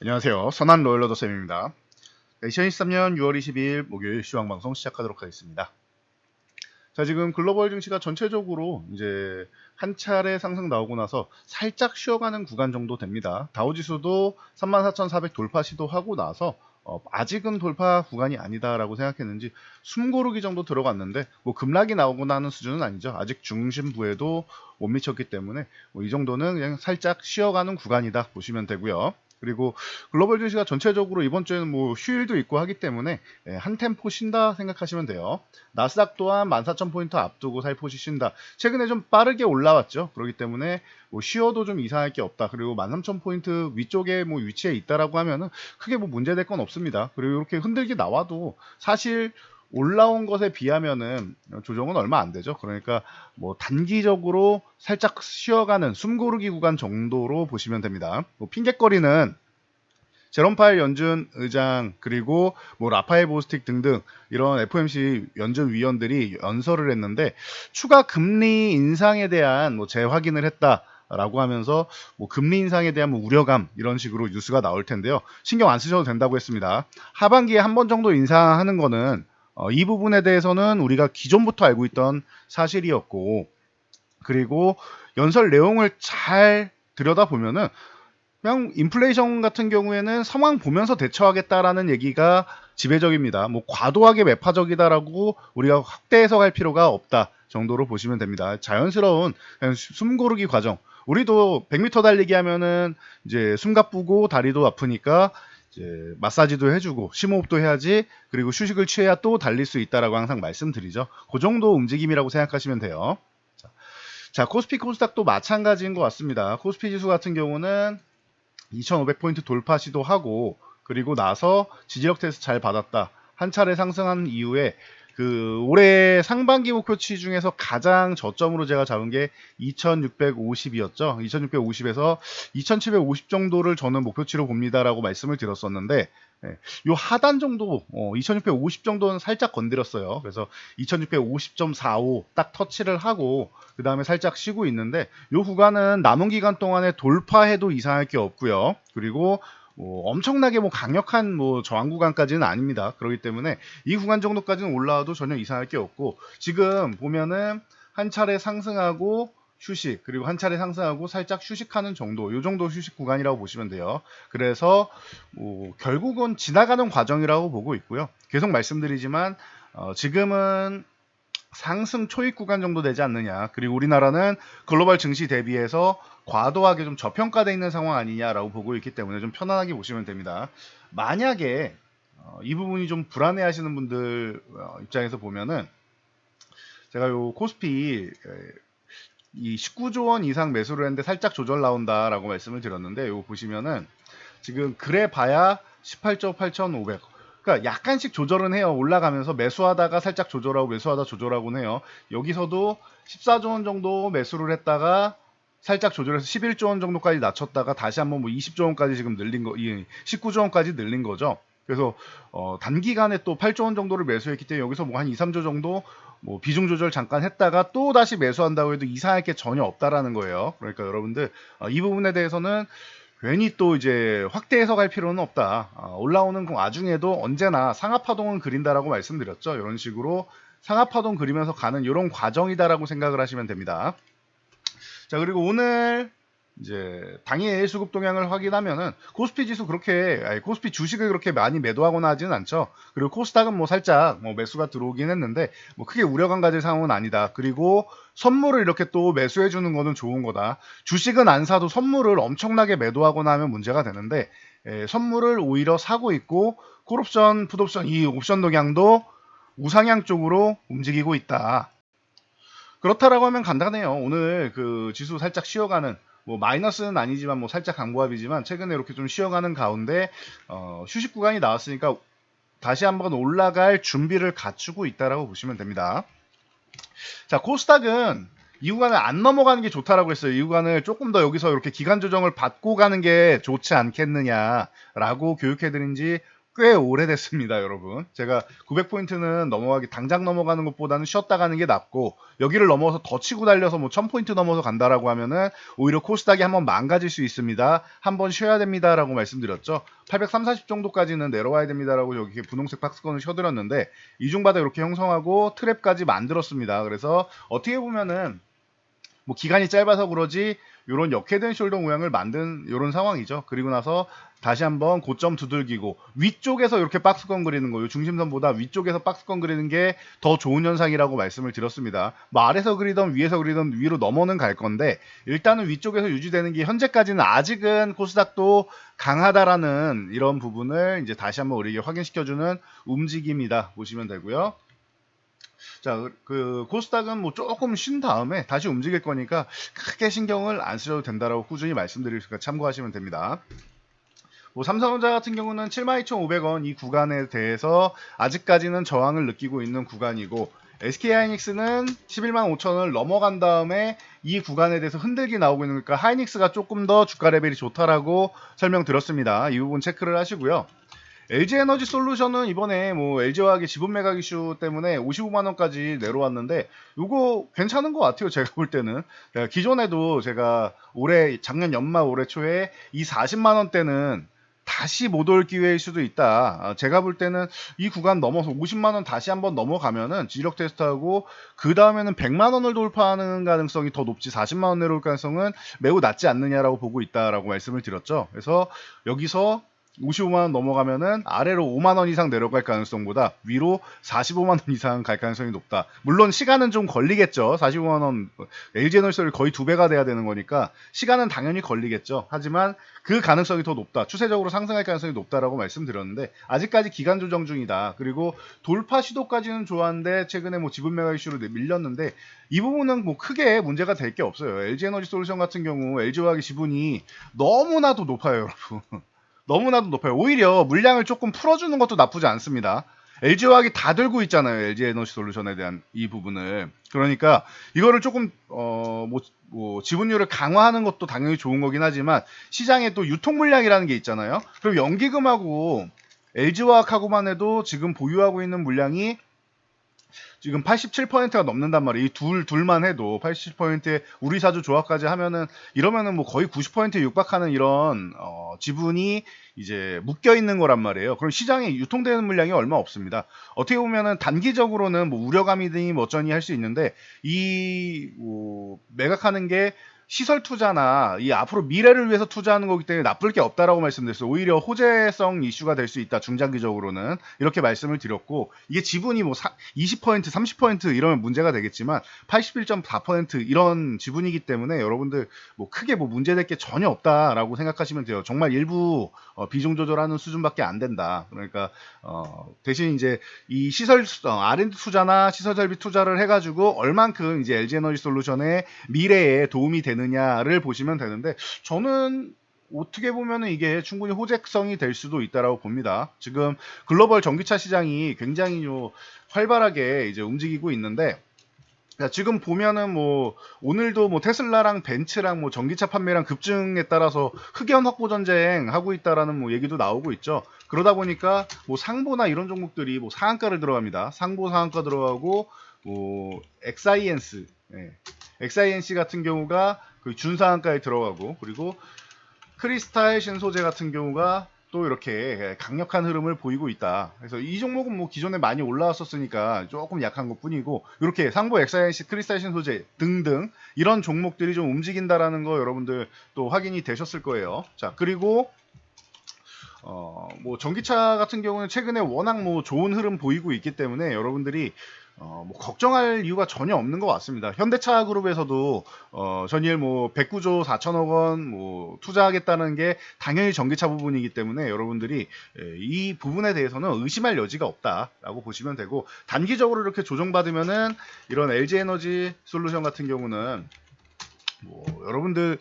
안녕하세요. 선한 로열러더 쌤입니다. 2023년 6월 22일 목요일 시황 방송 시작하도록 하겠습니다. 자, 지금 글로벌 증시가 전체적으로 이제 한 차례 상승 나오고 나서 살짝 쉬어가는 구간 정도 됩니다. 다우지수도 34,400 돌파 시도하고 나서 어, 아직은 돌파 구간이 아니다라고 생각했는지 숨고르기 정도 들어갔는데 뭐 급락이 나오거나 하는 수준은 아니죠. 아직 중심부에도 못 미쳤기 때문에 뭐 이 정도는 그냥 살짝 쉬어가는 구간이다 보시면 되고요. 그리고 글로벌 증시가 전체적으로 이번 주에는 뭐 휴일도 있고 하기 때문에 예, 한 템포 쉰다 생각하시면 돼요. 나스닥 또한 14,000포인트 앞두고 살포시 쉰다. 최근에 좀 빠르게 올라왔죠. 그렇기 때문에 뭐 쉬어도 좀 이상할 게 없다. 그리고 13,000포인트 위쪽에 뭐 위치에 있다라고 하면은 크게 뭐 문제될 건 없습니다. 그리고 이렇게 흔들기 나와도 사실 올라온 것에 비하면은 조정은 얼마 안 되죠. 그러니까 뭐 단기적으로 살짝 쉬어가는 숨고르기 구간 정도로 보시면 됩니다. 뭐 핑계거리는 제롬 파일 연준 의장 그리고 뭐 라파엘 보스틱 등등 이런 FOMC 연준 위원들이 연설을 했는데 추가 금리 인상에 대한 뭐 재확인을 했다. 라고 하면서 뭐 금리 인상에 대한 뭐 우려감 이런 식으로 뉴스가 나올 텐데요. 신경 안 쓰셔도 된다고 했습니다. 하반기에 한 번 정도 인상하는 거는 어, 이 부분에 대해서는 우리가 기존부터 알고 있던 사실이었고 그리고 연설 내용을 잘 들여다보면은 그냥 인플레이션 같은 경우에는 상황 보면서 대처하겠다라는 얘기가 지배적입니다. 뭐 과도하게 매파적이다라고 우리가 확대 해석할 필요가 없다 정도로 보시면 됩니다. 자연스러운 숨고르기 과정. 우리도 100m 달리기 하면은 이제 숨 가쁘고 다리도 아프니까 이제 마사지도 해주고 심호흡도 해야지 그리고 휴식을 취해야 또 달릴 수 있다라고 항상 말씀드리죠. 그 정도 움직임이라고 생각하시면 돼요. 자, 자 코스피 코스닥도 마찬가지인 것 같습니다. 코스피 지수 같은 경우는 2500포인트 돌파 시도하고 그리고 나서 지지력 테스트 잘 받았다. 한 차례 상승한 이후에 그 올해 상반기 목표치 중에서 가장 저점으로 제가 잡은 게 2650이었죠. 2650에서 2750 정도를 저는 목표치로 봅니다라고 말씀을 드렸었는데 예, 요 하단 정도 어, 2650 정도는 살짝 건드렸어요. 그래서 2650.45 딱 터치를 하고 그 다음에 살짝 쉬고 있는데 요 구간은 남은 기간 동안에 돌파해도 이상할 게 없고요. 그리고 뭐 엄청나게 뭐 강력한 뭐 저항 구간까지는 아닙니다. 그렇기 때문에 이 구간 정도까지는 올라와도 전혀 이상할 게 없고 지금 보면은 한 차례 상승하고 휴식 그리고 한 차례 상승하고 살짝 휴식하는 정도 요 정도 휴식 구간이라고 보시면 돼요. 그래서 뭐 결국은 지나가는 과정이라고 보고 있고요. 계속 말씀드리지만 어 지금은 상승 초입 구간 정도 되지 않느냐. 그리고 우리나라는 글로벌 증시 대비해서 과도하게 좀 저평가되어 있는 상황 아니냐라고 보고 있기 때문에 좀 편안하게 보시면 됩니다. 만약에 어, 이 부분이 좀 불안해 하시는 분들 어, 입장에서 보면은 제가 요 코스피 에, 이 19조 원 이상 매수를 했는데 살짝 조절 나온다라고 말씀을 드렸는데 요 보시면은 지금 그래 봐야 18조 8,500 그러니까 약간씩 조절은 해요. 올라가면서 매수하다가 살짝 조절하고 매수하다 조절하고는 해요. 여기서도 14조 원 정도 매수를 했다가 살짝 조절해서 11조 원 정도까지 낮췄다가 다시 한번 뭐 20조 원까지 지금 늘린 거, 이 19조 원까지 늘린 거죠. 그래서 어, 단기간에 또 8조 원 정도를 매수했기 때문에 여기서 뭐 한 2, 3조 정도 뭐 비중 조절 잠깐 했다가 또 다시 매수한다고 해도 이상할 게 전혀 없다라는 거예요. 그러니까 여러분들 어, 이 부분에 대해서는 괜히 또 이제 확대 해석할 필요는 없다. 아, 올라오는 그 와중에도 언제나 상하파동은 그린다라고 말씀드렸죠. 이런 식으로 상하파동 그리면서 가는 이런 과정이다라고 생각을 하시면 됩니다. 자 그리고 오늘 이제 당일 수급 동향을 확인하면은 코스피 지수 그렇게 아니, 코스피 주식을 그렇게 많이 매도하거나 하지는 않죠. 그리고 코스닥은 뭐 살짝 뭐 매수가 들어오긴 했는데 뭐 크게 우려감 가질 상황은 아니다. 그리고 선물을 이렇게 또 매수해 주는 거는 좋은 거다. 주식은 안 사도 선물을 엄청나게 매도하거나 하면 문제가 되는데 에, 선물을 오히려 사고 있고 콜옵션, 풋옵션 이 옵션 동향도 우상향 쪽으로 움직이고 있다. 그렇다라고 하면 간단해요. 오늘 그 지수 살짝 쉬어가는 뭐 마이너스는 아니지만 뭐 살짝 강보합이지만 최근에 이렇게 좀 쉬어가는 가운데 어, 휴식 구간이 나왔으니까 다시 한번 올라갈 준비를 갖추고 있다라고 보시면 됩니다. 자 코스닥은 이 구간을 안 넘어가는 게 좋다라고 했어요. 이 구간을 조금 더 여기서 이렇게 기간 조정을 받고 가는 게 좋지 않겠느냐라고 교육해드린 지 꽤 오래됐습니다, 여러분. 제가 900포인트는 넘어가기 당장 넘어가는 것보다는 쉬었다 가는 게 낫고 여기를 넘어서 더 치고 달려서 뭐 1000포인트 넘어서 간다라고 하면은 오히려 코스닥이 한번 망가질 수 있습니다. 한번 쉬어야 됩니다라고 말씀드렸죠. 830 정도까지는 내려와야 됩니다라고 여기 분홍색 박스권을 쳐드렸는데 이중바닥 이렇게 형성하고 트랩까지 만들었습니다. 그래서 어떻게 보면은 뭐 기간이 짧아서 그러지 이런 역회된 숄더 모양을 만든 이런 상황이죠. 그리고 나서 다시 한번 고점 두들기고 위쪽에서 이렇게 박스권 그리는 거예요. 중심선보다 위쪽에서 박스권 그리는 게 더 좋은 현상이라고 말씀을 드렸습니다. 뭐 아래서 그리던 위에서 그리던 위로 넘어는 갈 건데 일단은 위쪽에서 유지되는 게 현재까지는 아직은 코스닥도 강하다라는 이런 부분을 이제 다시 한번 우리에게 확인시켜주는 움직임이다 보시면 되고요. 자, 그 코스닥은 뭐 조금 쉰 다음에 다시 움직일 거니까 크게 신경을 안 쓰셔도 된다라고 꾸준히 말씀드리니까 참고하시면 됩니다. 뭐 삼성전자 같은 경우는 72,500원 이 구간에 대해서 아직까지는 저항을 느끼고 있는 구간이고 SK 하이닉스는 11만 5천원을 넘어간 다음에 이 구간에 대해서 흔들기 나오고 있는 거니까 하이닉스가 조금 더 주가 레벨이 좋다라고 설명드렸습니다. 이 부분 체크를 하시고요. LG 에너지 솔루션은 이번에 뭐 LG화학의 지분 매각 이슈 때문에 55만 원까지 내려왔는데 이거 괜찮은 것 같아요. 제가 볼 때는 네, 기존에도 제가 올해 작년 연말 올해 초에 이 40만 원대는 다시 못 올 기회일 수도 있다. 아, 제가 볼 때는 이 구간 넘어서 50만 원 다시 한번 넘어가면은 지력 테스트하고 그 다음에는 100만 원을 돌파하는 가능성이 더 높지 40만 원 내려올 가능성은 매우 낮지 않느냐라고 보고 있다라고 말씀을 드렸죠. 그래서 여기서 55만 원 넘어가면은 아래로 5만 원 이상 내려갈 가능성보다 위로 45만 원 이상 갈 가능성이 높다. 물론 시간은 좀 걸리겠죠. 45만 원 LG에너지솔이 거의 두 배가 돼야 되는 거니까 시간은 당연히 걸리겠죠. 하지만 그 가능성이 더 높다. 추세적으로 상승할 가능성이 높다라고 말씀드렸는데 아직까지 기간 조정 중이다. 그리고 돌파 시도까지는 좋았는데 최근에 뭐 지분 매각 이슈로 밀렸는데 이 부분은 뭐 크게 문제가 될 게 없어요. LG에너지 솔루션 같은 경우 LG화학의 지분이 너무나도 높아요, 여러분. 너무나도 높아요. 오히려 물량을 조금 풀어주는 것도 나쁘지 않습니다. LG화학이 다 들고 있잖아요. LG 에너지 솔루션에 대한 이 부분을. 그러니까 이거를 조금 어 뭐 뭐 지분율을 강화하는 것도 당연히 좋은 거긴 하지만 시장에 또 유통 물량이라는 게 있잖아요. 그럼 연기금하고 LG화학하고만 해도 지금 보유하고 있는 물량이 지금 87%가 넘는단 말이에요. 이 둘 둘만 해도 87%에 우리 사주 조합까지 하면은 이러면은 뭐 거의 90%에 육박하는 이런 어, 지분이 이제 묶여 있는 거란 말이에요. 그럼 시장에 유통되는 물량이 얼마 없습니다. 어떻게 보면은 단기적으로는 뭐 우려감이니 뭐 어쩌니 할 수 있는데 이 뭐, 매각하는 게 시설 투자나 이 앞으로 미래를 위해서 투자하는 거기 때문에 나쁠 게 없다라고 말씀드렸어요. 오히려 호재성 이슈가 될 수 있다. 중장기적으로는 이렇게 말씀을 드렸고 이게 지분이 뭐 20% 30% 이러면 문제가 되겠지만 81.4% 이런 지분이기 때문에 여러분들 뭐 크게 뭐 문제될 게 전혀 없다라고 생각하시면 돼요. 정말 일부 어, 비중 조절하는 수준밖에 안 된다. 그러니까 어, 대신 이제 이 시설 어, R&D 투자나 시설 설비 투자를 해가지고 얼만큼 이제 LG 에너지 솔루션의 미래에 도움이 되 느냐를 보시면 되는데 저는 어떻게 보면 이게 충분히 호재성이 될 수도 있다라고 봅니다. 지금 글로벌 전기차 시장이 굉장히 요 활발하게 이제 움직이고 있는데 자, 지금 보면은 뭐 오늘도 뭐 테슬라랑 벤츠랑 뭐 전기차 판매량 급증에 따라서 흑연 확보 전쟁 하고 있다라는 뭐 얘기도 나오고 있죠. 그러다 보니까 뭐 상보나 이런 종목들이 뭐 상한가를 들어갑니다. 상보 상한가 들어가고 뭐 엑사이엔스, 예. 엑사이엔시 같은 경우가 그 준상한가에 들어가고 그리고 크리스탈 신소재 같은 경우가 또 이렇게 강력한 흐름을 보이고 있다. 그래서 이 종목은 뭐 기존에 많이 올라왔었으니까 조금 약한 것 뿐이고 이렇게 상보 엑사이시 크리스탈 신 소재 등등 이런 종목들이 좀 움직인다라는 거 여러분들 또 확인이 되셨을 거예요. 자 그리고 어, 뭐 전기차 같은 경우는 최근에 워낙 뭐 좋은 흐름 보이고 있기 때문에 여러분들이 어, 뭐 걱정할 이유가 전혀 없는 것 같습니다. 현대차 그룹에서도 어, 전일 뭐 109조 4천억 원 뭐 투자하겠다는 게 당연히 전기차 부분이기 때문에 여러분들이 예, 이 부분에 대해서는 의심할 여지가 없다라고 보시면 되고 단기적으로 이렇게 조정받으면은 이런 LG 에너지 솔루션 같은 경우는 뭐 여러분들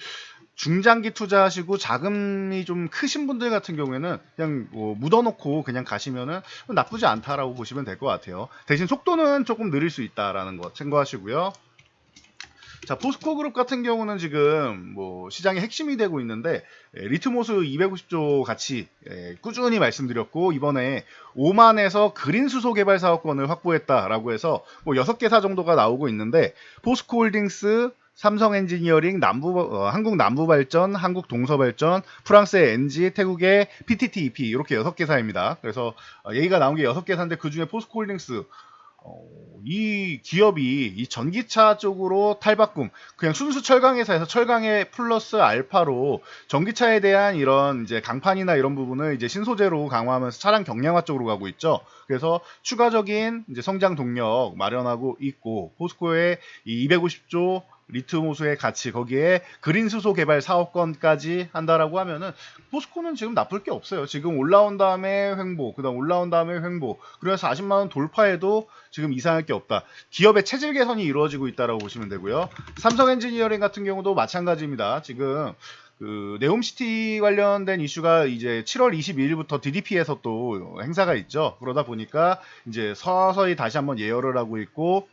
중장기 투자하시고 자금이 좀 크신 분들 같은 경우에는 그냥 뭐 묻어놓고 그냥 가시면은 나쁘지 않다라고 보시면 될 것 같아요. 대신 속도는 조금 느릴 수 있다라는 거 참고하시고요. 자, 포스코 그룹 같은 경우는 지금 뭐 시장의 핵심이 되고 있는데 예, 리트모스 250조 같이 예, 꾸준히 말씀드렸고 이번에 오만에서 그린 수소 개발 사업권을 확보했다라고 해서 뭐 6개사 정도가 나오고 있는데 포스코 홀딩스 삼성 엔지니어링, 남부, 어, 한국 남부 발전, 한국 동서 발전, 프랑스의 엔지, 태국의 PTTEP 이렇게 6개사입니다. 그래서 어, 얘기가 나온 게 6개사인데 그 중에 포스코홀딩스 어, 이 기업이 이 전기차 쪽으로 탈바꿈, 그냥 순수 철강 회사에서 철강에 플러스 알파로 전기차에 대한 이런 이제 강판이나 이런 부분을 이제 신소재로 강화하면서 차량 경량화 쪽으로 가고 있죠. 그래서 추가적인 이제 성장 동력 마련하고 있고 포스코의 이 250조 리트모스의 가치 거기에 그린 수소 개발 사업권까지 한다라고 하면은 포스코는 지금 나쁠 게 없어요. 지금 올라온 다음에 횡보, 그다음 올라온 다음에 횡보. 그래서 40만 원 돌파해도 지금 이상할 게 없다. 기업의 체질 개선이 이루어지고 있다라고 보시면 되고요. 삼성 엔지니어링 같은 경우도 마찬가지입니다. 지금 그 네옴시티 관련된 이슈가 이제 7월 22일부터 DDP에서 또 행사가 있죠. 그러다 보니까 이제 서서히 다시 한번 예열을 하고 있고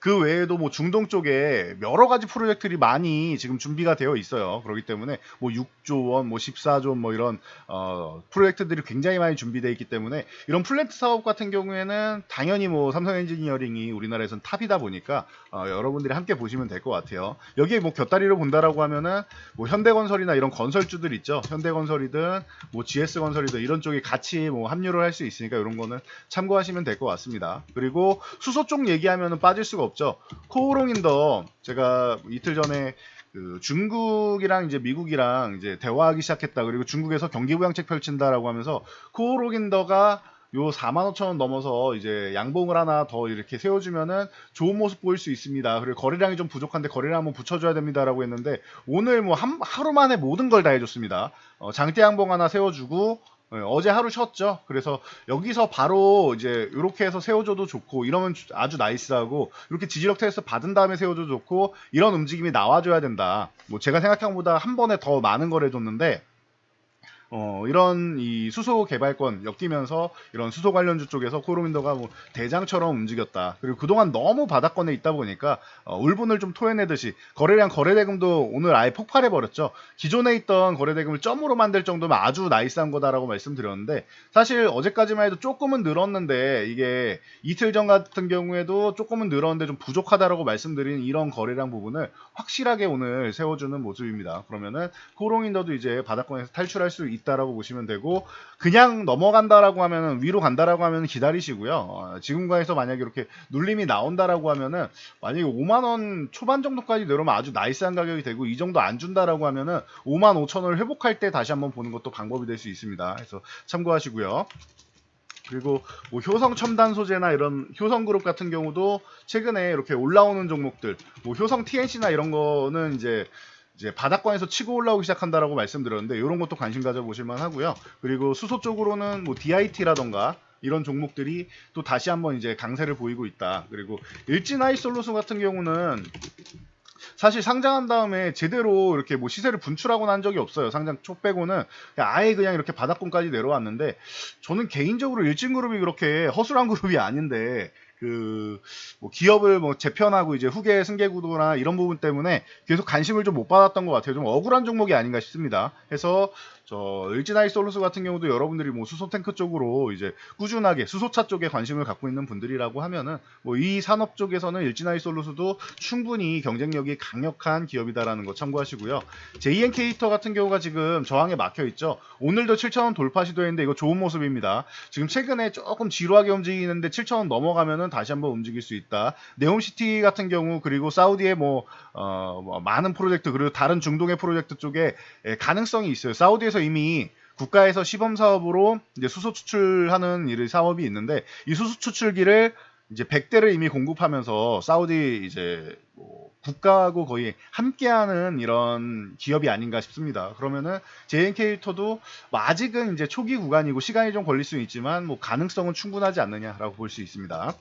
그 외에도 뭐 중동 쪽에 여러 가지 프로젝트들이 많이 지금 준비가 되어 있어요. 그렇기 때문에 뭐 6조 원, 뭐 14조 원, 뭐 이런 어, 프로젝트들이 굉장히 많이 준비되어 있기 때문에 이런 플랜트 사업 같은 경우에는 당연히 뭐 삼성 엔지니어링이 우리나라에선 탑이다 보니까 어, 여러분들이 함께 보시면 될 것 같아요. 여기에 뭐 곁다리로 본다라고 하면은 뭐 현대건설이나 이런 건설주들 있죠. 현대건설이든 뭐 GS건설이든 이런 쪽에 같이 뭐 합류를 할 수 있으니까 이런 거는 참고하시면 될 것 같습니다. 그리고 수소 쪽 얘기하면은 빠질 수가 없죠. 코오롱인더 제가 이틀 전에 그 중국이랑 이제 미국이랑 이제 대화하기 시작했다. 그리고 중국에서 경기부양책 펼친다라고 하면서 코오롱인더가 요 4만 5천 원 넘어서 이제 양봉을 하나 더 이렇게 세워주면은 좋은 모습 보일 수 있습니다. 그리고 거래량이 좀 부족한데 거래량 한번 붙여줘야 됩니다라고 했는데 오늘 뭐 한, 하루 만에 모든 걸 다 해줬습니다. 어, 장대 양봉 하나 세워주고 예, 어제 하루 쉬었죠. 그래서 여기서 바로 이제 이렇게 해서 세워줘도 좋고 이러면 주- 아주 나이스하고 이렇게 지지력 테스트 받은 다음에 세워줘도 좋고 이런 움직임이 나와줘야 된다. 뭐 제가 생각한 것보다 한 번에 더 많은 걸 해줬는데 어, 이런 이 수소 개발권 엮이면서 이런 수소 관련주 쪽에서 코로민더가 뭐 대장처럼 움직였다. 그리고 그동안 너무 바닥권에 있다 보니까 어, 울분을 좀 토해내듯이 거래량 거래대금도 오늘 아예 폭발해 버렸죠. 기존에 있던 거래대금을 점으로 만들 정도면 아주 나이스한 거다라고 말씀드렸는데 사실 어제까지만 해도 조금은 늘었는데 이게 이틀 전 같은 경우에도 조금은 늘었는데 좀 부족하다라고 말씀드린 이런 거래량 부분을 확실하게 오늘 세워주는 모습입니다. 그러면은 코롱인더도 이제 바닥권에서 탈출할 수 있 다라고 보시면 되고 그냥 넘어간다라고 하면은 위로 간다라고 하면 기다리시고요. 어, 지금과에서 만약에 이렇게 눌림이 나온다라고 하면은 만약에 5만 원 초반 정도까지 내려오면 아주 나이스한 가격이 되고 이 정도 안 준다라고 하면은 5만 5천 원을 회복할 때 다시 한번 보는 것도 방법이 될 수 있습니다. 그래서 참고하시고요. 그리고 뭐 효성 첨단 소재나 이런 효성 그룹 같은 경우도 최근에 이렇게 올라오는 종목들, 뭐 효성 TNC나 이런 거는 이제 이제 바닥권에서 치고 올라오기 시작한다라고 말씀드렸는데 이런 것도 관심 가져보실 만 하고요. 그리고 수소 쪽으로는 뭐 DIT라던가 이런 종목들이 또 다시 한번 이제 강세를 보이고 있다. 그리고 일진 아이솔루션 같은 경우는 사실 상장한 다음에 제대로 이렇게 뭐 시세를 분출하고는 한 적이 없어요. 상장 초 빼고는 아예 그냥 이렇게 바닥권까지 내려왔는데 저는 개인적으로 일진 그룹이 그렇게 허술한 그룹이 아닌데 그 뭐 기업을 뭐 재편하고 이제 후계 승계 구도나 이런 부분 때문에 계속 관심을 좀 못 받았던 것 같아요. 좀 억울한 종목이 아닌가 싶습니다. 해서 저 일진아이 솔루스 같은 경우도 여러분들이 뭐 수소 탱크 쪽으로 이제 꾸준하게 수소차 쪽에 관심을 갖고 있는 분들이라고 하면은 뭐 이 산업 쪽에서는 일진아이 솔루스도 충분히 경쟁력이 강력한 기업이다라는 거 참고하시고요. JN케이터 같은 경우가 지금 저항에 막혀 있죠. 오늘도 7,000원 돌파 시도했는데 이거 좋은 모습입니다. 지금 최근에 조금 지루하게 움직이는데 7,000원 넘어가면은 다시 한번 움직일 수 있다. 네옴시티 같은 경우 그리고 사우디의 뭐, 어, 뭐 많은 프로젝트 그리고 다른 중동의 프로젝트 쪽에 예, 가능성이 있어요. 사우디에서 이미 국가에서 시범 사업으로 이제 수소 추출하는 일 사업이 있는데 이 수소 추출기를 이제 100대를 이미 공급하면서 사우디 이제 뭐 국가하고 거의 함께하는 이런 기업이 아닌가 싶습니다. 그러면은 JNK터도 뭐 아직은 이제 초기 구간이고 시간이 좀 걸릴 수는 있지만 뭐 가능성은 충분하지 않느냐라고 볼 수 있습니다.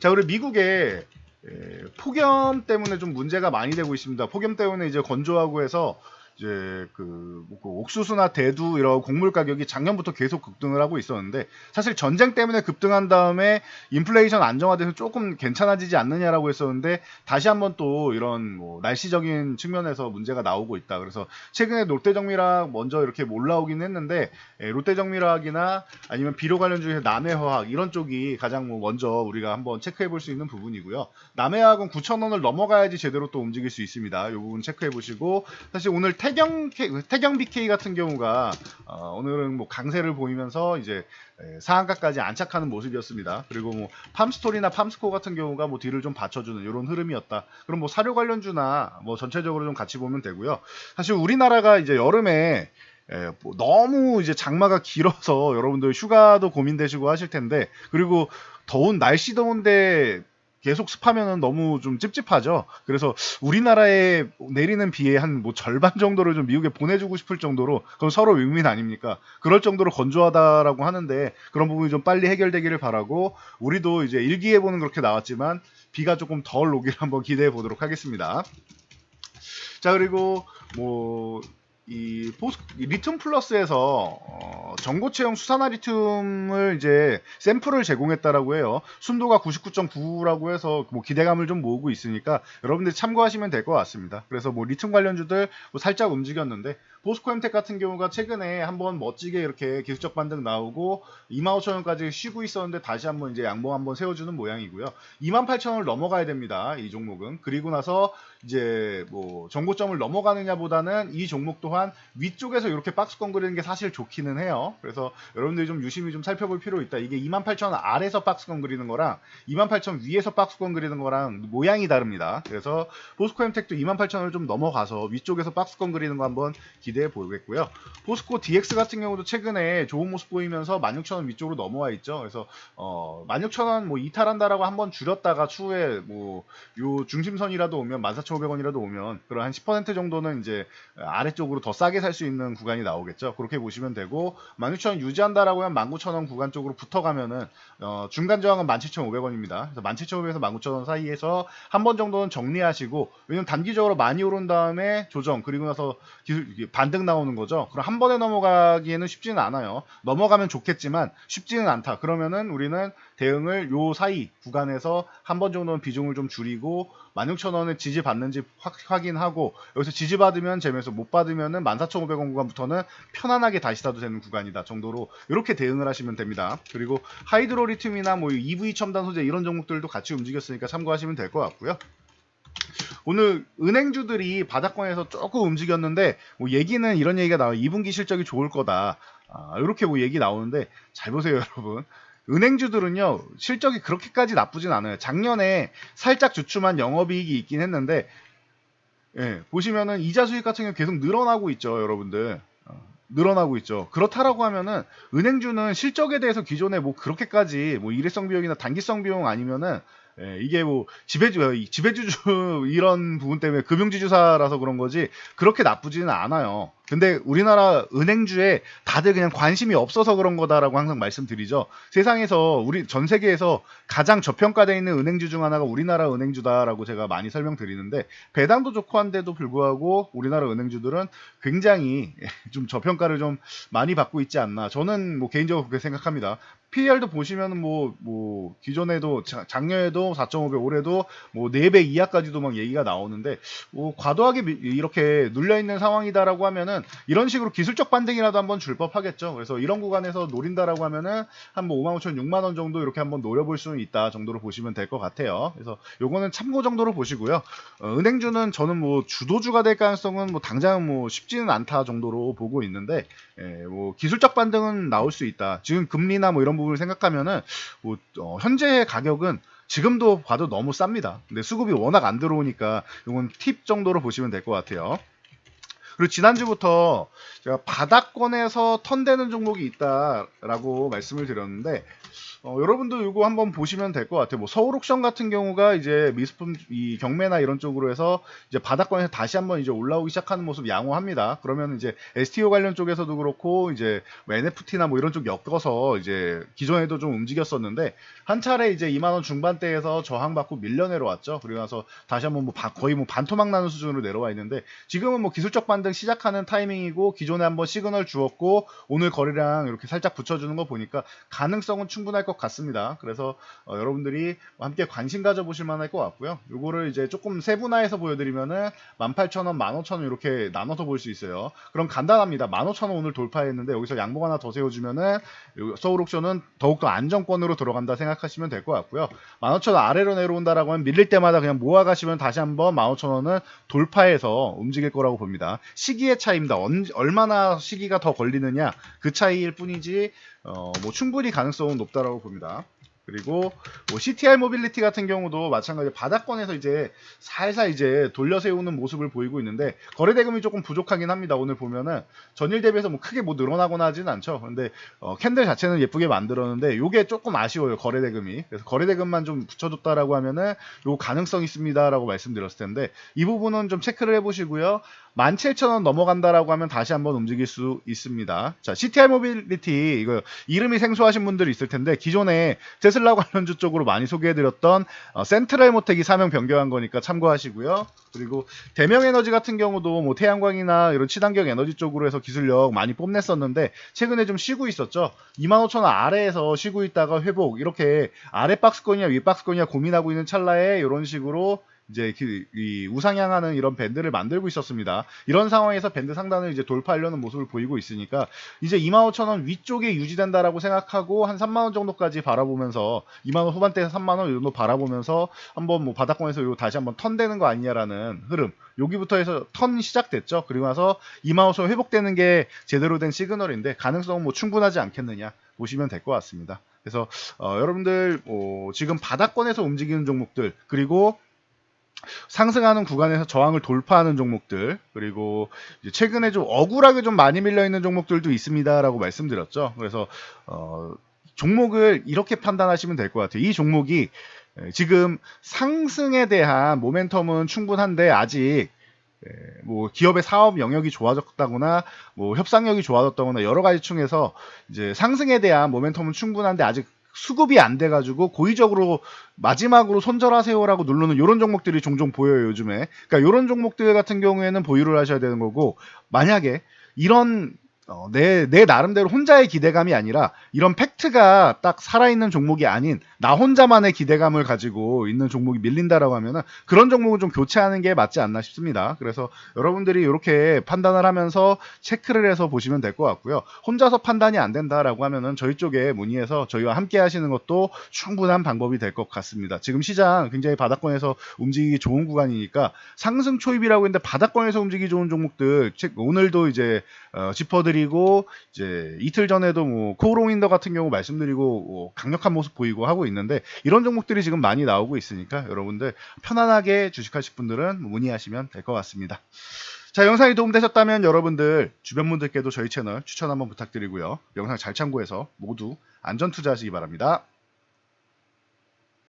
자, 그리고 미국의 에, 폭염 때문에 좀 문제가 많이 되고 있습니다. 폭염 때문에 이제 건조하고 해서 이제 그, 뭐그 옥수수나 대두 이런 곡물 가격이 작년부터 계속 급등을 하고 있었는데 사실 전쟁 때문에 급등한 다음에 인플레이션 안정화돼서 조금 괜찮아지지 않느냐라고 했었는데 다시 한번 또 이런 뭐 날씨적인 측면에서 문제가 나오고 있다. 그래서 최근에 롯데정밀학 먼저 이렇게 올라오긴 했는데 예, 롯데정밀학이나 아니면 비료 관련 중에 남해화학 이런 쪽이 가장 뭐 먼저 우리가 한번 체크해 볼 수 있는 부분이고요. 남해화학은 9,000원을 넘어가야지 제대로 또 움직일 수 있습니다. 이 부분 체크해 보시고 사실 오늘 태경 K- 태경 BK 같은 경우가 어, 오늘은 뭐 강세를 보이면서 이제 에, 상한가까지 안착하는 모습이었습니다. 그리고 뭐 팜스토리나 팜스코 같은 경우가 뭐 뒤를 좀 받쳐주는 이런 흐름이었다. 그럼 뭐 사료 관련주나 뭐 전체적으로 좀 같이 보면 되고요. 사실 우리나라가 이제 여름에 에, 뭐 너무 이제 장마가 길어서 여러분들 휴가도 고민되시고 하실 텐데 그리고 더운 날씨 더운데 계속 습하면은 너무 좀 찝찝하죠. 그래서 우리나라에 내리는 비의 한 뭐 절반 정도를 좀 미국에 보내주고 싶을 정도로 그럼 서로 윈윈 아닙니까? 그럴 정도로 건조하다라고 하는데 그런 부분이 좀 빨리 해결되기를 바라고 우리도 이제 일기예보는 그렇게 나왔지만 비가 조금 덜 오기를 한번 기대해 보도록 하겠습니다. 자 그리고 뭐 이 포스 이 리튬 플러스에서 어, 전고체형 수산화 리튬을 이제 샘플을 제공했다라고 해요. 순도가 99.9라고 해서 뭐 기대감을 좀 모으고 있으니까 여러분들 참고하시면 될 것 같습니다. 그래서 뭐 리튬 관련주들 뭐 살짝 움직였는데 보스코엠텍 같은 경우가 최근에 한번 멋지게 이렇게 기술적 반등 나오고 25,000원까지 쉬고 있었는데 다시 한번 이제 양봉 한번 세워주는 모양이고요. 28,000원을 넘어가야 됩니다. 이 종목은 그리고 나서 이제 뭐 정고점을 넘어가느냐보다는 이 종목 또한 위쪽에서 이렇게 박스권 그리는 게 사실 좋기는 해요. 그래서 여러분들이 좀 유심히 좀 살펴볼 필요 있다. 이게 28,000원 아래서 박스권 그리는 거랑 28,000원 위에서 박스권 그리는 거랑 모양이 다릅니다. 그래서 보스코엠텍도 28,000원을 좀 넘어가서 위쪽에서 박스권 그리는 거 한번 기 대해 보겠고요. 포스코 DX 같은 경우도 최근에 좋은 모습 보이면서 16,000원 위쪽으로 넘어와 있죠. 그래서 어 16,000원 뭐 이탈한다라고 한번 줄였다가 추후에 뭐 요 중심선이라도 오면 14,500원이라도 오면 그런 한 10% 정도는 이제 아래쪽으로 더 싸게 살 수 있는 구간이 나오겠죠. 그렇게 보시면 되고 16,000원 유지한다라고 하면 19,000원 구간 쪽으로 붙어가면은 어 중간 저항은 17,500원입니다. 그래서 17,500에서 19,000원 사이에서 한 번 정도는 정리하시고 왜냐면 단기적으로 많이 오른 다음에 조정 그리고 나서 기술 이게 반등 나오는 거죠. 그럼 한 번에 넘어가기에는 쉽지는 않아요. 넘어가면 좋겠지만 쉽지는 않다. 그러면은 우리는 대응을 요 사이 구간에서 한 번 정도는 비중을 좀 줄이고 16,000원에 지지 받는지 확, 확인하고 여기서 지지 받으면 재미에서 못 받으면은 14,500원 구간부터는 편안하게 다시 사도 되는 구간이다 정도로 이렇게 대응을 하시면 됩니다. 그리고 하이드로리튬이나 뭐 EV 첨단 소재 이런 종목들도 같이 움직였으니까 참고하시면 될 것 같고요. 오늘 은행주들이 바닥권에서 조금 움직였는데 뭐 얘기는 이런 얘기가 나와요. 2분기 실적이 좋을 거다. 아, 이렇게 뭐 얘기 나오는데 잘 보세요, 여러분. 은행주들은요 실적이 그렇게까지 나쁘진 않아요. 작년에 살짝 주춤한 영업이익이 있긴 했는데 예, 보시면은 이자 수익 같은 경우 계속 늘어나고 있죠, 여러분들. 어, 늘어나고 있죠. 그렇다라고 하면은 은행주는 실적에 대해서 기존에 뭐 그렇게까지 뭐 일회성 비용이나 단기성 비용 아니면은 예, 이게 뭐 지배주 지배주주 이런 부분 때문에 금융지주사라서 그런 거지 그렇게 나쁘지는 않아요. 근데 우리나라 은행주에 다들 그냥 관심이 없어서 그런 거다라고 항상 말씀드리죠. 세상에서 우리 전 세계에서 가장 저평가되어 있는 은행주 중 하나가 우리나라 은행주다라고 제가 많이 설명드리는데 배당도 좋고 한데도 불구하고 우리나라 은행주들은 굉장히 좀 저평가를 좀 많이 받고 있지 않나. 저는 뭐 개인적으로 그렇게 생각합니다. PER도 보시면은 뭐, 뭐, 기존에도, 자- 작년에도 4.5배, 올해도 뭐 4배 이하까지도 막 얘기가 나오는데, 뭐, 과도하게 미- 이렇게 눌려있는 상황이다라고 하면은, 이런 식으로 기술적 반등이라도 한번 줄 법하겠죠. 그래서 이런 구간에서 노린다라고 하면은, 한 뭐 5만 5천, 6만 원 정도 이렇게 한번 노려볼 수는 있다 정도로 보시면 될 것 같아요. 그래서 요거는 참고 정도로 보시고요. 어, 은행주는 저는 뭐 주도주가 될 가능성은 뭐 당장 뭐 쉽지는 않다 정도로 보고 있는데, 예, 뭐 기술적 반등은 나올 수 있다. 지금 금리나 뭐 이런 부분을 생각하면은 뭐 어, 현재 가격은 지금도 봐도 너무 쌉니다. 근데 수급이 워낙 안 들어오니까 이건 팁 정도로 보시면 될 것 같아요. 그리고 지난주부터 제가 바닥권에서 턴되는 종목이 있다라고 말씀을 드렸는데 어, 여러분도 이거 한번 보시면 될 것 같아요. 뭐 서울 옥션 같은 경우가 이제 미스품 이 경매나 이런 쪽으로 해서 이제 바닥권에서 다시 한번 이제 올라오기 시작하는 모습 양호합니다. 그러면 이제 STO 관련 쪽에서도 그렇고 이제 뭐 NFT나 뭐 이런 쪽 엮어서 이제 기존에도 좀 움직였었는데 한 차례 이제 2만 원 중반대에서 저항받고 밀려 내려 왔죠. 그리고 나서 다시 한번 뭐 바- 거의 뭐 반토막 나는 수준으로 내려와 있는데 지금은 뭐 기술적 반등 시작하는 타이밍이고 기존에 한번 시그널 주었고 오늘 거래량 이렇게 살짝 붙여주는 거 보니까 가능성은 충분할 것 같습니다. 그래서 어, 여러분들이 함께 관심 가져보실 만할 것 같고요. 요거를 이제 조금 세분화해서 보여드리면은 18,000원, 15,000원 이렇게 나눠서 볼 수 있어요. 그럼 간단합니다. 15,000원 오늘 돌파했는데 여기서 양봉 하나 더 세워주면은 요 서울옥션은 더욱더 안정권으로 들어간다 생각하시면 될 것 같고요. 15,000원 아래로 내려온다라고 하면 밀릴 때마다 그냥 모아가시면 다시 한번 15,000원은 돌파해서 움직일 거라고 봅니다. 시기의 차이입니다. 언- 얼마나 시기가 더 걸리느냐 그 차이일 뿐이지 어, 뭐 충분히 가능성은 높다라고 봅니다. 그리고 뭐 CTR 모빌리티 같은 경우도 마찬가지 바닥권에서 이제 살살 이제 돌려 세우는 모습을 보이고 있는데 거래 대금이 조금 부족하긴 합니다. 오늘 보면은 전일 대비해서 뭐 크게 뭐 늘어나거나 하진 않죠. 근데 어, 캔들 자체는 예쁘게 만들었는데 요게 조금 아쉬워요. 거래 대금이. 그래서 거래 대금만 좀 붙여줬다라고 하면은 요 가능성 있습니다라고 말씀드렸을 텐데 이 부분은 좀 체크를 해보시고요. 17,000원 넘어간다라고 하면 다시 한번 움직일 수 있습니다. 자, CTR 모빌리티 이거 이름이 생소하신 분들이 있을 텐데 기존에 테슬라 관련주 쪽으로 많이 소개해드렸던 어, 센트럴 모텍이 사명 변경한 거니까 참고하시고요. 그리고 대명 에너지 같은 경우도 뭐 태양광이나 이런 친환경 에너지 쪽으로 해서 기술력 많이 뽐냈었는데 최근에 좀 쉬고 있었죠. 25,000원 아래에서 쉬고 있다가 회복 이렇게 아래 박스권이냐 위 박스권이냐 고민하고 있는 찰나에 이런 식으로 이제 그, 이 우상향하는 이런 밴드를 만들고 있었습니다. 이런 상황에서 밴드 상단을 이제 돌파하려는 모습을 보이고 있으니까 이제 25,000원 위쪽에 유지된다라고 생각하고 한 3만 원 정도까지 바라보면서 2만 원 후반대에서 3만 원 정도 바라보면서 한번 뭐 바닥권에서 요 다시 한번 턴 되는 거 아니냐라는 흐름. 여기부터 해서 턴이 시작됐죠. 그리고 나서 2만 5천 회복되는 게 제대로 된 시그널인데 가능성은 뭐 충분하지 않겠느냐 보시면 될 것 같습니다. 그래서 어, 여러분들 뭐 지금 바닥권에서 움직이는 종목들 그리고 상승하는 구간에서 저항을 돌파하는 종목들 그리고 최근에 좀 억울하게 좀 많이 밀려 있는 종목들도 있습니다라고 말씀드렸죠. 그래서 어, 종목을 이렇게 판단하시면 될 것 같아요. 이 종목이 에, 지금 상승에 대한 모멘텀은 충분한데 아직 에, 뭐 기업의 사업 영역이 좋아졌다거나 뭐 협상력이 좋아졌다거나 여러 가지 중에서 이제 상승에 대한 모멘텀은 충분한데 아직 수급이 안 돼가지고 고의적으로 마지막으로 손절하세요라고 누르는 이런 종목들이 종종 보여요 요즘에. 그러니까 이런 종목들 같은 경우에는 보유를 하셔야 되는 거고 만약에 이런 어, 내, 내 나름대로 혼자의 기대감이 아니라 이런 팩트가 딱 살아있는 종목이 아닌 나 혼자만의 기대감을 가지고 있는 종목이 밀린다라고 하면은 그런 종목은 좀 교체하는 게 맞지 않나 싶습니다. 그래서 여러분들이 이렇게 판단을 하면서 체크를 해서 보시면 될 것 같고요. 혼자서 판단이 안 된다라고 하면은 저희 쪽에 문의해서 저희와 함께 하시는 것도 충분한 방법이 될 것 같습니다. 지금 시장 굉장히 바닥권에서 움직이기 좋은 구간이니까 상승 초입이라고 했는데 바닥권에서 움직이기 좋은 종목들 책- 오늘도 이제 어, 짚어드 리고 이제 이틀 전에도 뭐 코로윈더 같은 경우 말씀드리고 뭐 강력한 모습 보이고 하고 있는데 이런 종목들이 지금 많이 나오고 있으니까 여러분들 편안하게 주식하실 분들은 문의하시면 될 것 같습니다. 자 영상이 도움되셨다면 여러분들 주변 분들께도 저희 채널 추천 한번 부탁드리고요. 영상 잘 참고해서 모두 안전 투자하시기 바랍니다.